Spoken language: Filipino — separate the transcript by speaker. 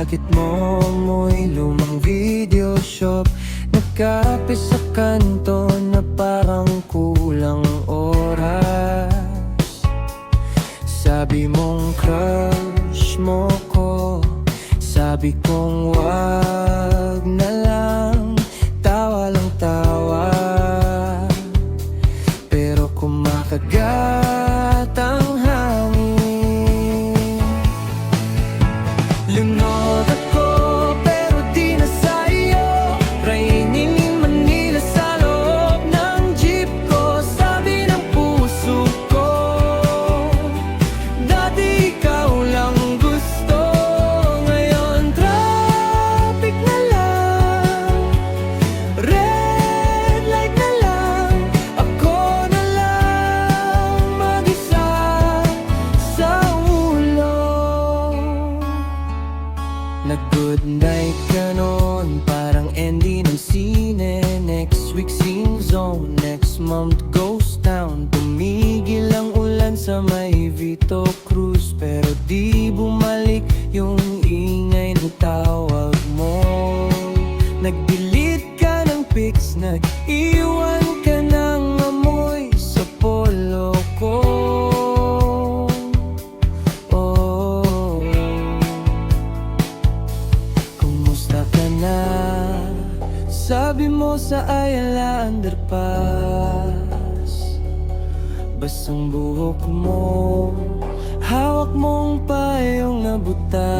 Speaker 1: jacket mo Amoy lumang video shop? Nagkape sa kanto Na parang kulang oras. Sabi mong crush mo ko. Sabi kong wag na lang zone. Next month ghost town. Tumigil ang ulan sa may Vito Cruz. Pero di bumalik yung ingay ng tawag mo. Nag-delete ka ng pics Nag-iwan Sabi mo sa Ayala Underpass. Basang buhok mo Hawak mong payong nabutas